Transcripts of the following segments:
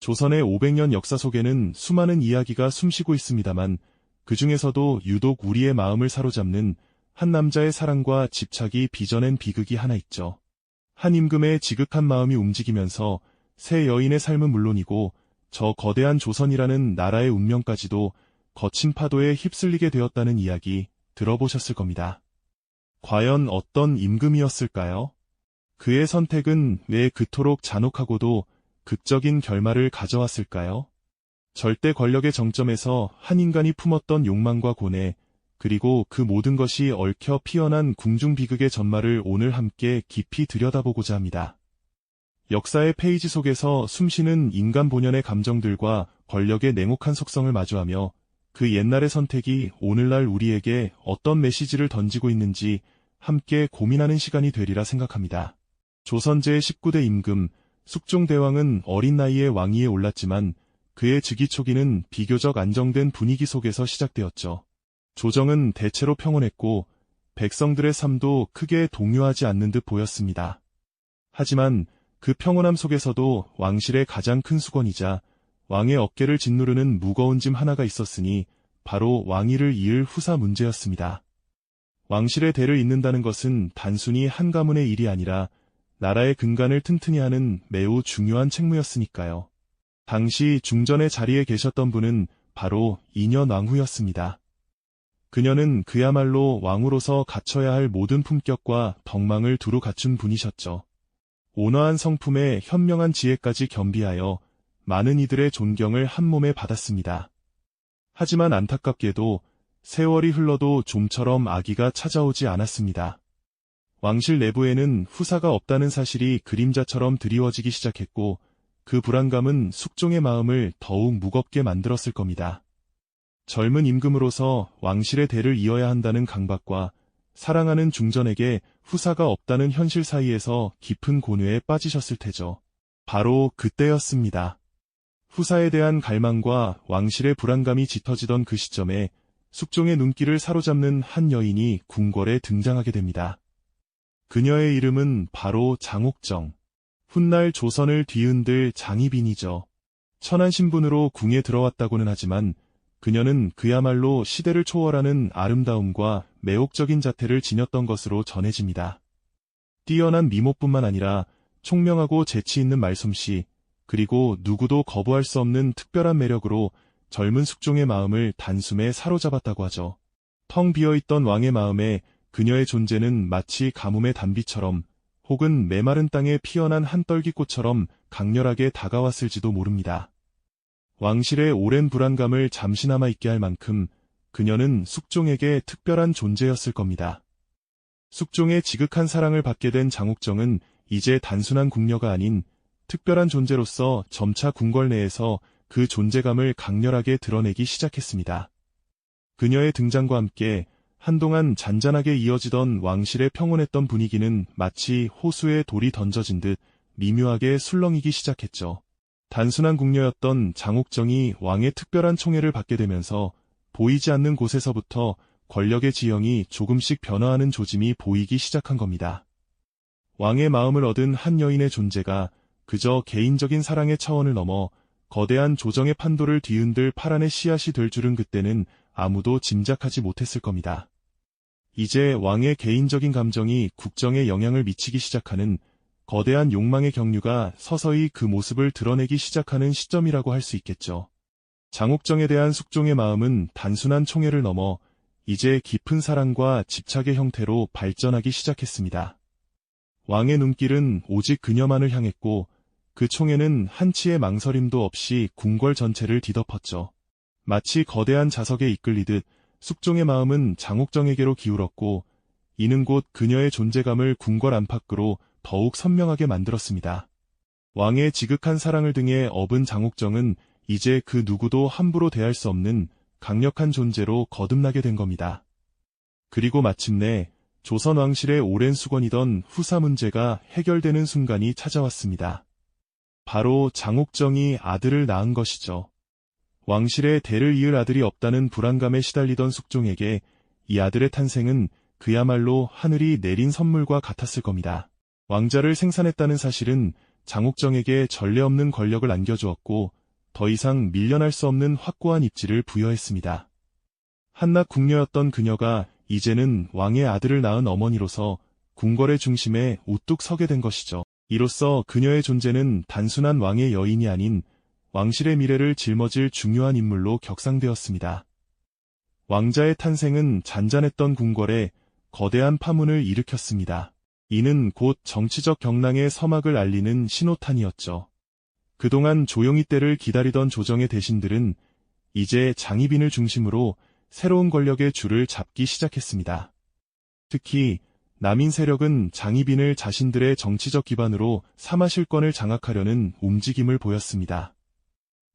조선의 500년 역사 속에는 수많은 이야기가 숨쉬고 있습니다만 그 중에서도 유독 우리의 마음을 사로잡는 한 남자의 사랑과 집착이 빚어낸 비극이 하나 있죠. 한 임금의 지극한 마음이 움직이면서 새 여인의 삶은 물론이고 저 거대한 조선이라는 나라의 운명까지도 거친 파도에 휩쓸리게 되었다는 이야기 들어보셨을 겁니다. 과연 어떤 임금이었을까요? 그의 선택은 왜 그토록 잔혹하고도 극적인 결말을 가져왔을까요? 절대 권력의 정점에서 한 인간이 품었던 욕망과 고뇌, 그리고 그 모든 것이 얽혀 피어난 궁중비극의 전말을 오늘 함께 깊이 들여다보고자 합니다. 역사의 페이지 속에서 숨쉬는 인간 본연의 감정들과 권력의 냉혹한 속성을 마주하며 그 옛날의 선택이 오늘날 우리에게 어떤 메시지를 던지고 있는지 함께 고민하는 시간이 되리라 생각합니다. 조선제 19대 임금, 숙종대왕은 어린 나이에 왕위에 올랐지만 그의 즉위 초기는 비교적 안정된 분위기 속에서 시작되었죠. 조정은 대체로 평온했고 백성들의 삶도 크게 동요하지 않는 듯 보였습니다. 하지만 그 평온함 속에서도 왕실의 가장 큰 수건이자 왕의 어깨를 짓누르는 무거운 짐 하나가 있었으니 바로 왕위를 이을 후사 문제였습니다. 왕실의 대를 잇는다는 것은 단순히 한 가문의 일이 아니라 나라의 근간을 튼튼히 하는 매우 중요한 책무였으니까요. 당시 중전의 자리에 계셨던 분은 바로 인현 왕후였습니다. 그녀는 그야말로 왕으로서 갖춰야 할 모든 품격과 덕망을 두루 갖춘 분이셨죠. 온화한 성품에 현명한 지혜까지 겸비하여 많은 이들의 존경을 한 몸에 받았습니다. 하지만 안타깝게도 세월이 흘러도 좀처럼 아기가 찾아오지 않았습니다. 왕실 내부에는 후사가 없다는 사실이 그림자처럼 드리워지기 시작했고 그 불안감은 숙종의 마음을 더욱 무겁게 만들었을 겁니다. 젊은 임금으로서 왕실의 대를 이어야 한다는 강박과 사랑하는 중전에게 후사가 없다는 현실 사이에서 깊은 고뇌에 빠지셨을 테죠. 바로 그때였습니다. 후사에 대한 갈망과 왕실의 불안감이 짙어지던 그 시점에 숙종의 눈길을 사로잡는 한 여인이 궁궐에 등장하게 됩니다. 그녀의 이름은 바로 장옥정. 훗날 조선을 뒤흔들 장희빈이죠. 천한 신분으로 궁에 들어왔다고는 하지만 그녀는 그야말로 시대를 초월하는 아름다움과 매혹적인 자태를 지녔던 것으로 전해집니다. 뛰어난 미모뿐만 아니라 총명하고 재치 있는 말솜씨, 그리고 누구도 거부할 수 없는 특별한 매력으로 젊은 숙종의 마음을 단숨에 사로잡았다고 하죠. 텅 비어있던 왕의 마음에 그녀의 존재는 마치 가뭄의 단비처럼 혹은 메마른 땅에 피어난 한 떨기꽃처럼 강렬하게 다가왔을지도 모릅니다. 왕실의 오랜 불안감을 잠시나마 잊게 할 만큼 그녀는 숙종에게 특별한 존재였을 겁니다. 숙종의 지극한 사랑을 받게 된 장옥정은 이제 단순한 궁녀가 아닌 특별한 존재로서 점차 궁궐 내에서 그 존재감을 강렬하게 드러내기 시작했습니다. 그녀의 등장과 함께 한동안 잔잔하게 이어지던 왕실의 평온했던 분위기는 마치 호수에 돌이 던져진 듯 미묘하게 술렁이기 시작했죠. 단순한 궁녀였던 장옥정이 왕의 특별한 총애를 받게 되면서 보이지 않는 곳에서부터 권력의 지형이 조금씩 변화하는 조짐이 보이기 시작한 겁니다. 왕의 마음을 얻은 한 여인의 존재가 그저 개인적인 사랑의 차원을 넘어 거대한 조정의 판도를 뒤흔들 파란의 씨앗이 될 줄은 그때는 아무도 짐작하지 못했을 겁니다. 이제 왕의 개인적인 감정이 국정에 영향을 미치기 시작하는 거대한 욕망의 경류가 서서히 그 모습을 드러내기 시작하는 시점이라고 할 수 있겠죠. 장옥정에 대한 숙종의 마음은 단순한 총애를 넘어 이제 깊은 사랑과 집착의 형태로 발전하기 시작했습니다. 왕의 눈길은 오직 그녀만을 향했고 그 총애는 한치의 망설임도 없이 궁궐 전체를 뒤덮었죠. 마치 거대한 자석에 이끌리듯 숙종의 마음은 장옥정에게로 기울었고 이는 곧 그녀의 존재감을 궁궐 안팎으로 더욱 선명하게 만들었습니다. 왕의 지극한 사랑을 등에 업은 장옥정은 이제 그 누구도 함부로 대할 수 없는 강력한 존재로 거듭나게 된 겁니다. 그리고 마침내 조선 왕실의 오랜 수건이던 후사 문제가 해결되는 순간이 찾아왔습니다. 바로 장옥정이 아들을 낳은 것이죠. 왕실의 대를 이을 아들이 없다는 불안감에 시달리던 숙종에게 이 아들의 탄생은 그야말로 하늘이 내린 선물과 같았을 겁니다. 왕자를 생산했다는 사실은 장옥정에게 전례 없는 권력을 안겨주었고 더 이상 밀려날 수 없는 확고한 입지를 부여했습니다. 한낱 궁녀였던 그녀가 이제는 왕의 아들을 낳은 어머니로서 궁궐의 중심에 우뚝 서게 된 것이죠. 이로써 그녀의 존재는 단순한 왕의 여인이 아닌 왕실의 미래를 짊어질 중요한 인물로 격상되었습니다. 왕자의 탄생은 잔잔했던 궁궐에 거대한 파문을 일으켰습니다. 이는 곧 정치적 경랑의 서막을 알리는 신호탄이었죠. 그동안 조용히 때를 기다리던 조정의 대신들은 이제 장희빈을 중심으로 새로운 권력의 줄을 잡기 시작했습니다. 특히 남인 세력은 장희빈을 자신들의 정치적 기반으로 사마실권을 장악하려는 움직임을 보였습니다.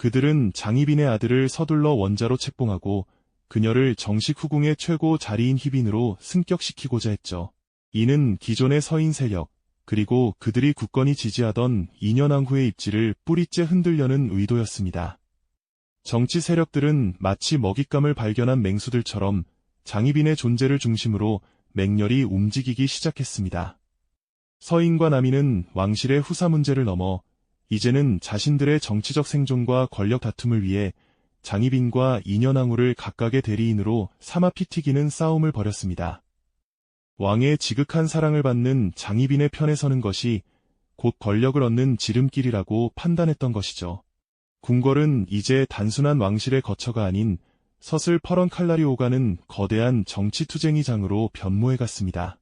그들은 장희빈의 아들을 서둘러 원자로 책봉하고 그녀를 정식 후궁의 최고 자리인 희빈으로 승격시키고자 했죠. 이는 기존의 서인 세력, 그리고 그들이 굳건히 지지하던 인연왕후의 입지를 뿌리째 흔들려는 의도였습니다. 정치 세력들은 마치 먹잇감을 발견한 맹수들처럼 장희빈의 존재를 중심으로 맹렬히 움직이기 시작했습니다. 서인과 남인은 왕실의 후사 문제를 넘어 이제는 자신들의 정치적 생존과 권력 다툼을 위해 장희빈과 인연왕후를 각각의 대리인으로 삼아 피튀기는 싸움을 벌였습니다. 왕의 지극한 사랑을 받는 장희빈의 편에 서는 것이 곧 권력을 얻는 지름길이라고 판단했던 것이죠. 궁궐은 이제 단순한 왕실의 거처가 아닌 서슬 퍼런 칼날이 오가는 거대한 정치투쟁이장으로 변모해갔습니다.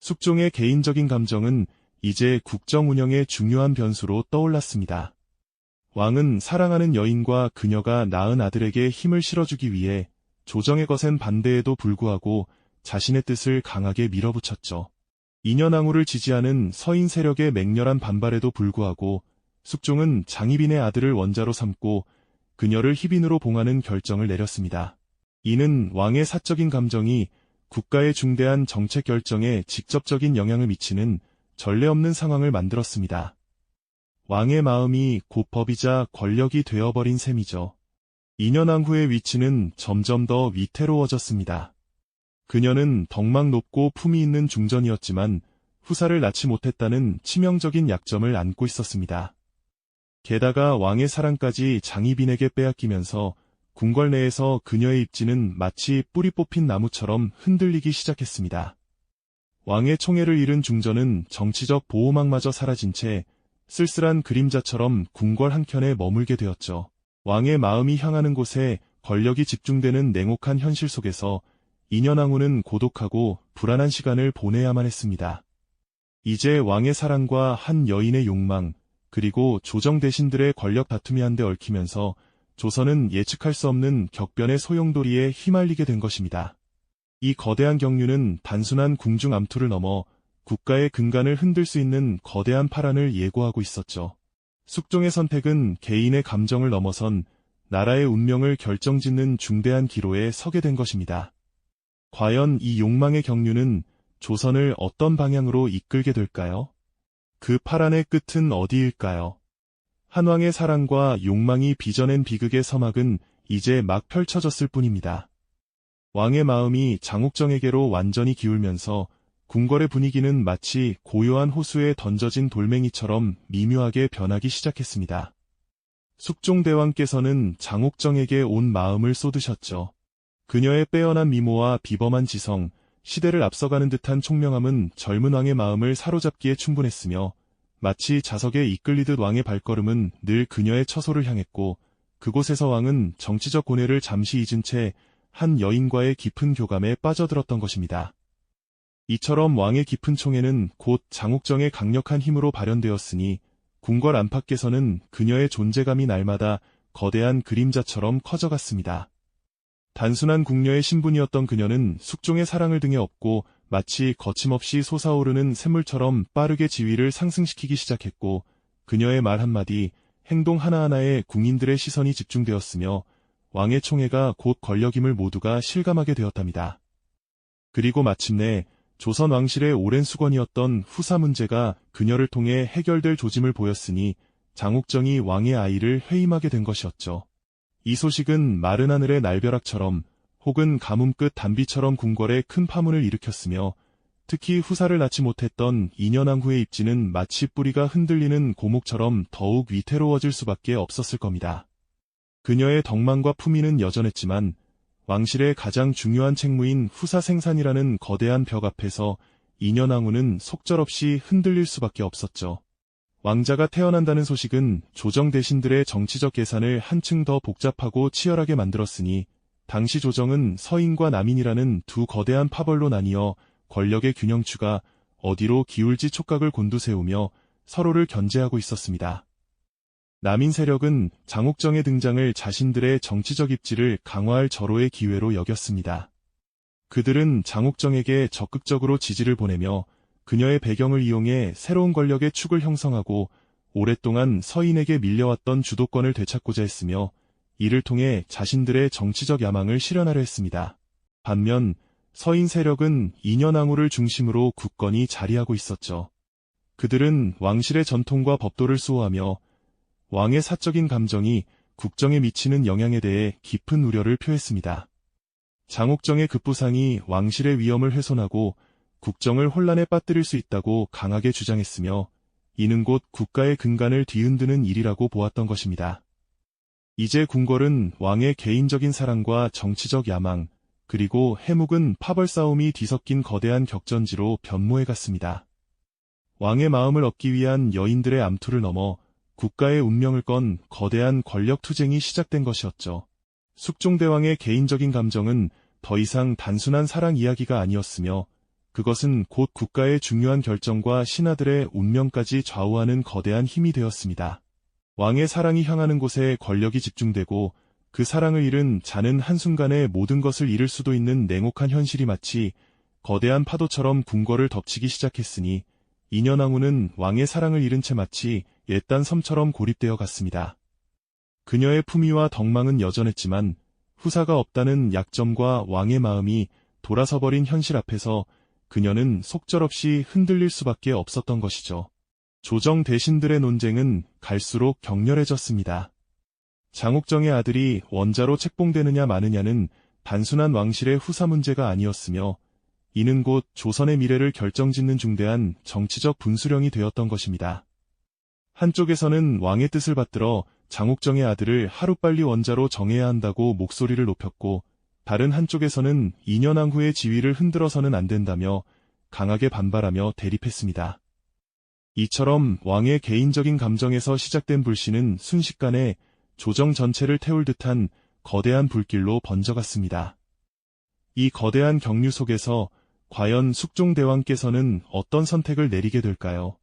숙종의 개인적인 감정은 이제 국정 운영의 중요한 변수로 떠올랐습니다. 왕은 사랑하는 여인과 그녀가 낳은 아들에게 힘을 실어주기 위해 조정의 거센 반대에도 불구하고 자신의 뜻을 강하게 밀어붙였죠. 인연왕후를 지지하는 서인 세력의 맹렬한 반발에도 불구하고 숙종은 장희빈의 아들을 원자로 삼고 그녀를 희빈으로 봉하는 결정을 내렸습니다. 이는 왕의 사적인 감정이 국가의 중대한 정책 결정에 직접적인 영향을 미치는 전례 없는 상황을 만들었습니다. 왕의 마음이 곧 법이자 권력이 되어버린 셈이죠. 2년 후의 위치는 점점 더 위태로워졌습니다. 그녀는 덕망 높고 품이 있는 중전이었지만 후사를 낳지 못했다는 치명적인 약점을 안고 있었습니다. 게다가 왕의 사랑까지 장희빈에게 빼앗기면서 궁궐 내에서 그녀의 입지는 마치 뿌리 뽑힌 나무처럼 흔들리기 시작했습니다. 왕의 총애를 잃은 중전은 정치적 보호막마저 사라진 채 쓸쓸한 그림자처럼 궁궐 한켠에 머물게 되었죠. 왕의 마음이 향하는 곳에 권력이 집중되는 냉혹한 현실 속에서 인연왕후는 고독하고 불안한 시간을 보내야만 했습니다. 이제 왕의 사랑과 한 여인의 욕망, 그리고 조정 대신들의 권력 다툼이 한데 얽히면서 조선은 예측할 수 없는 격변의 소용돌이에 휘말리게 된 것입니다. 이 거대한 경륜은 단순한 궁중 암투를 넘어 국가의 근간을 흔들 수 있는 거대한 파란을 예고하고 있었죠. 숙종의 선택은 개인의 감정을 넘어선 나라의 운명을 결정짓는 중대한 기로에 서게 된 것입니다. 과연 이 욕망의 경륜은 조선을 어떤 방향으로 이끌게 될까요? 그 파란의 끝은 어디일까요? 한왕의 사랑과 욕망이 빚어낸 비극의 서막은 이제 막 펼쳐졌을 뿐입니다. 왕의 마음이 장욱정에게로 완전히 기울면서 궁궐의 분위기는 마치 고요한 호수에 던져진 돌멩이처럼 미묘하게 변하기 시작했습니다. 숙종대왕께서는 장욱정에게 온 마음을 쏟으셨죠. 그녀의 빼어난 미모와 비범한 지성, 시대를 앞서가는 듯한 총명함은 젊은 왕의 마음을 사로잡기에 충분했으며 마치 자석에 이끌리듯 왕의 발걸음은 늘 그녀의 처소를 향했고 그곳에서 왕은 정치적 고뇌를 잠시 잊은 채 한 여인과의 깊은 교감에 빠져들었던 것입니다. 이처럼 왕의 깊은 총에는 곧 장욱정의 강력한 힘으로 발현되었으니 궁궐 안팎에서는 그녀의 존재감이 날마다 거대한 그림자처럼 커져갔습니다. 단순한 궁녀의 신분이었던 그녀는 숙종의 사랑을 등에 업고 마치 거침없이 솟아오르는 샘물처럼 빠르게 지위를 상승시키기 시작했고 그녀의 말 한마디, 행동 하나하나에 궁인들의 시선이 집중되었으며 왕의 총애가 곧 권력임을 모두가 실감하게 되었답니다. 그리고 마침내 조선 왕실의 오랜 수건이었던 후사 문제가 그녀를 통해 해결될 조짐을 보였으니 장욱정이 왕의 아이를 회임하게 된 것이었죠. 이 소식은 마른 하늘의 날벼락처럼 혹은 가뭄 끝 단비처럼 궁궐에 큰 파문을 일으켰으며 특히 후사를 낳지 못했던 인현왕후의 입지는 마치 뿌리가 흔들리는 고목처럼 더욱 위태로워질 수밖에 없었을 겁니다. 그녀의 덕망과 품위는 여전했지만 왕실의 가장 중요한 책무인 후사 생산이라는 거대한 벽 앞에서 인현왕후는 속절없이 흔들릴 수밖에 없었죠. 왕자가 태어난다는 소식은 조정 대신들의 정치적 계산을 한층 더 복잡하고 치열하게 만들었으니 당시 조정은 서인과 남인이라는 두 거대한 파벌로 나뉘어 권력의 균형추가 어디로 기울지 촉각을 곤두세우며 서로를 견제하고 있었습니다. 남인 세력은 장옥정의 등장을 자신들의 정치적 입지를 강화할 절호의 기회로 여겼습니다. 그들은 장옥정에게 적극적으로 지지를 보내며 그녀의 배경을 이용해 새로운 권력의 축을 형성하고 오랫동안 서인에게 밀려왔던 주도권을 되찾고자 했으며 이를 통해 자신들의 정치적 야망을 실현하려 했습니다. 반면 서인 세력은 인현왕후를 중심으로 굳건히 자리하고 있었죠. 그들은 왕실의 전통과 법도를 수호하며 왕의 사적인 감정이 국정에 미치는 영향에 대해 깊은 우려를 표했습니다. 장옥정의 급부상이 왕실의 위엄을 훼손하고 국정을 혼란에 빠뜨릴 수 있다고 강하게 주장했으며 이는 곧 국가의 근간을 뒤흔드는 일이라고 보았던 것입니다. 이제 궁궐은 왕의 개인적인 사랑과 정치적 야망, 그리고 해묵은 파벌 싸움이 뒤섞인 거대한 격전지로 변모해 갔습니다. 왕의 마음을 얻기 위한 여인들의 암투를 넘어 국가의 운명을 건 거대한 권력 투쟁이 시작된 것이었죠. 숙종대왕의 개인적인 감정은 더 이상 단순한 사랑 이야기가 아니었으며 그것은 곧 국가의 중요한 결정과 신하들의 운명까지 좌우하는 거대한 힘이 되었습니다. 왕의 사랑이 향하는 곳에 권력이 집중되고 그 사랑을 잃은 자는 한순간에 모든 것을 잃을 수도 있는 냉혹한 현실이 마치 거대한 파도처럼 궁궐을 덮치기 시작했으니 인현왕후는 왕의 사랑을 잃은 채 마치 옛단 섬처럼 고립되어 갔습니다. 그녀의 품위와 덕망은 여전했지만 후사가 없다는 약점과 왕의 마음이 돌아서버린 현실 앞에서 그녀는 속절없이 흔들릴 수밖에 없었던 것이죠. 조정 대신들의 논쟁은 갈수록 격렬해졌습니다. 장옥정의 아들이 원자로 책봉되느냐 마느냐는 단순한 왕실의 후사 문제가 아니었으며 이는 곧 조선의 미래를 결정짓는 중대한 정치적 분수령이 되었던 것입니다. 한쪽에서는 왕의 뜻을 받들어 장옥정의 아들을 하루빨리 원자로 정해야 한다고 목소리를 높였고 다른 한쪽에서는 2년왕 후의 지위를 흔들어서는 안 된다며 강하게 반발하며 대립했습니다. 이처럼 왕의 개인적인 감정에서 시작된 불신은 순식간에 조정 전체를 태울 듯한 거대한 불길로 번져갔습니다. 이 거대한 경류 속에서 과연 숙종대왕께서는 어떤 선택을 내리게 될까요?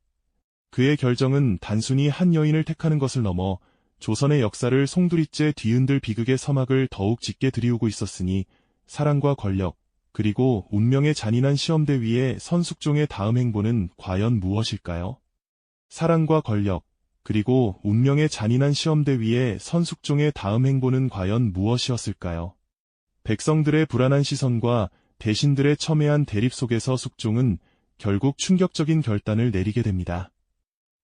그의 결정은 단순히 한 여인을 택하는 것을 넘어 조선의 역사를 송두리째 뒤흔들 비극의 서막을 더욱 짙게 들이우고 있었으니 사랑과 권력, 그리고 운명의 잔인한 시험대 위에 선숙종의 다음 행보는 과연 무엇일까요? 사랑과 권력, 그리고 운명의 잔인한 시험대 위에 선숙종의 다음 행보는 과연 무엇이었을까요? 백성들의 불안한 시선과 대신들의 첨예한 대립 속에서 숙종은 결국 충격적인 결단을 내리게 됩니다.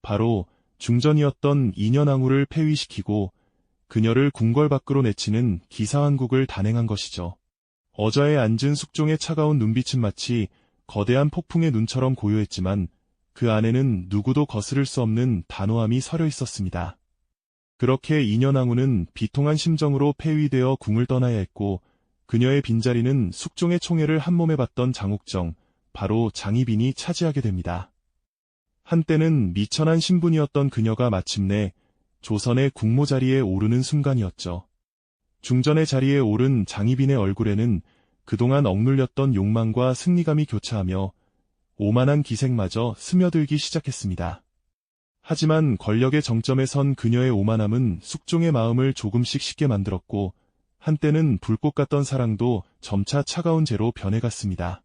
바로 중전이었던 인현왕후를 폐위시키고 그녀를 궁궐 밖으로 내치는 기사왕국을 단행한 것이죠. 어자에 앉은 숙종의 차가운 눈빛은 마치 거대한 폭풍의 눈처럼 고요했지만 그 안에는 누구도 거스를 수 없는 단호함이 서려 있었습니다. 그렇게 인현왕후는 비통한 심정으로 폐위되어 궁을 떠나야 했고 그녀의 빈자리는 숙종의 총애를 한몸에 받던 장욱정, 바로 장희빈이 차지하게 됩니다. 한때는 미천한 신분이었던 그녀가 마침내 조선의 국모 자리에 오르는 순간이었죠. 중전의 자리에 오른 장희빈의 얼굴에는 그동안 억눌렸던 욕망과 승리감이 교차하며 오만한 기색마저 스며들기 시작했습니다. 하지만 권력의 정점에 선 그녀의 오만함은 숙종의 마음을 조금씩 식게 만들었고 한때는 불꽃 같던 사랑도 점차 차가운 재로 변해갔습니다.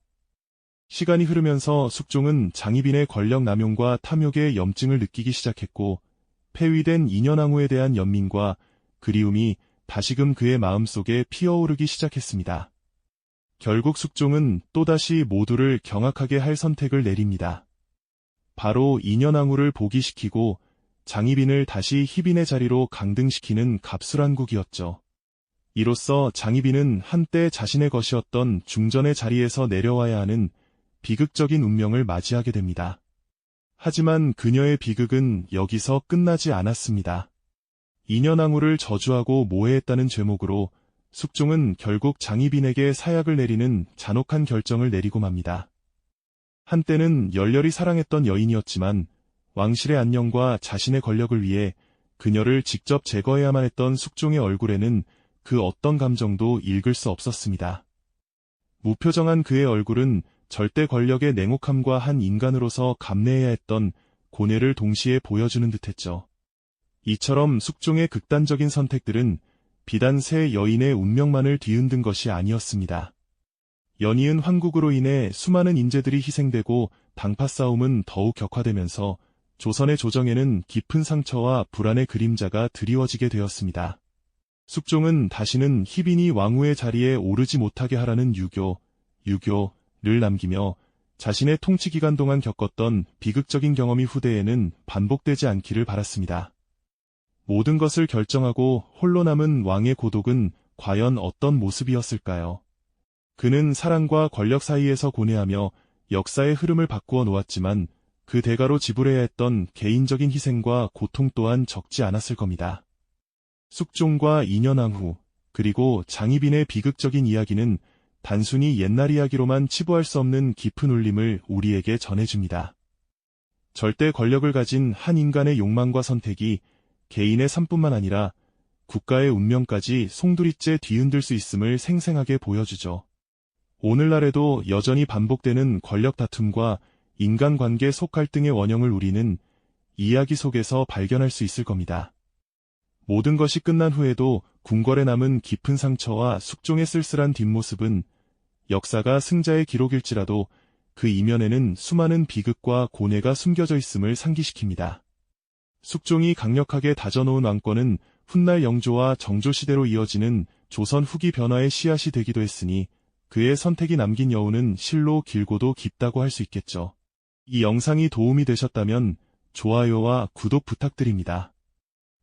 시간이 흐르면서 숙종은 장희빈의 권력 남용과 탐욕의 염증을 느끼기 시작했고 폐위된 인현왕후에 대한 연민과 그리움이 다시금 그의 마음속에 피어오르기 시작했습니다. 결국 숙종은 또다시 모두를 경악하게 할 선택을 내립니다. 바로 인현왕후를 보기시키고 장희빈을 다시 희빈의 자리로 강등시키는 갑술한국이었죠. 이로써 장희빈은 한때 자신의 것이었던 중전의 자리에서 내려와야 하는 비극적인 운명을 맞이하게 됩니다. 하지만 그녀의 비극은 여기서 끝나지 않았습니다. 인연왕후를 저주하고 모해했다는 죄목으로 숙종은 결국 장희빈에게 사약을 내리는 잔혹한 결정을 내리고 맙니다. 한때는 열렬히 사랑했던 여인이었지만 왕실의 안녕과 자신의 권력을 위해 그녀를 직접 제거해야만 했던 숙종의 얼굴에는 그 어떤 감정도 읽을 수 없었습니다. 무표정한 그의 얼굴은 절대 권력의 냉혹함과 한 인간으로서 감내해야 했던 고뇌를 동시에 보여주는 듯했죠. 이처럼 숙종의 극단적인 선택들은 비단 세 여인의 운명만을 뒤흔든 것이 아니었습니다. 연이은 황국으로 인해 수많은 인재들이 희생되고 당파 싸움은 더욱 격화되면서 조선의 조정에는 깊은 상처와 불안의 그림자가 드리워지게 되었습니다. 숙종은 다시는 희빈이 왕후의 자리에 오르지 못하게 하라는 유교, 유교 를 남기며 자신의 통치 기간 동안 겪었던 비극적인 경험이 후대에는 반복되지 않기를 바랐습니다. 모든 것을 결정하고 홀로 남은 왕의 고독은 과연 어떤 모습이었을까요? 그는 사랑과 권력 사이에서 고뇌하며 역사의 흐름을 바꾸어 놓았지만 그 대가로 지불해야 했던 개인적인 희생과 고통 또한 적지 않았을 겁니다. 숙종과 인연왕후, 그리고 장희빈의 비극적인 이야기는 단순히 옛날 이야기로만 치부할 수 없는 깊은 울림을 우리에게 전해줍니다. 절대 권력을 가진 한 인간의 욕망과 선택이 개인의 삶뿐만 아니라 국가의 운명까지 송두리째 뒤흔들 수 있음을 생생하게 보여주죠. 오늘날에도 여전히 반복되는 권력 다툼과 인간관계 속 갈등의 원형을 우리는 이야기 속에서 발견할 수 있을 겁니다. 모든 것이 끝난 후에도 궁궐에 남은 깊은 상처와 숙종의 쓸쓸한 뒷모습은 역사가 승자의 기록일지라도 그 이면에는 수많은 비극과 고뇌가 숨겨져 있음을 상기시킵니다. 숙종이 강력하게 다져놓은 왕권은 훗날 영조와 정조 시대로 이어지는 조선 후기 변화의 씨앗이 되기도 했으니 그의 선택이 남긴 여운은 실로 길고도 깊다고 할 수 있겠죠. 이 영상이 도움이 되셨다면 좋아요와 구독 부탁드립니다.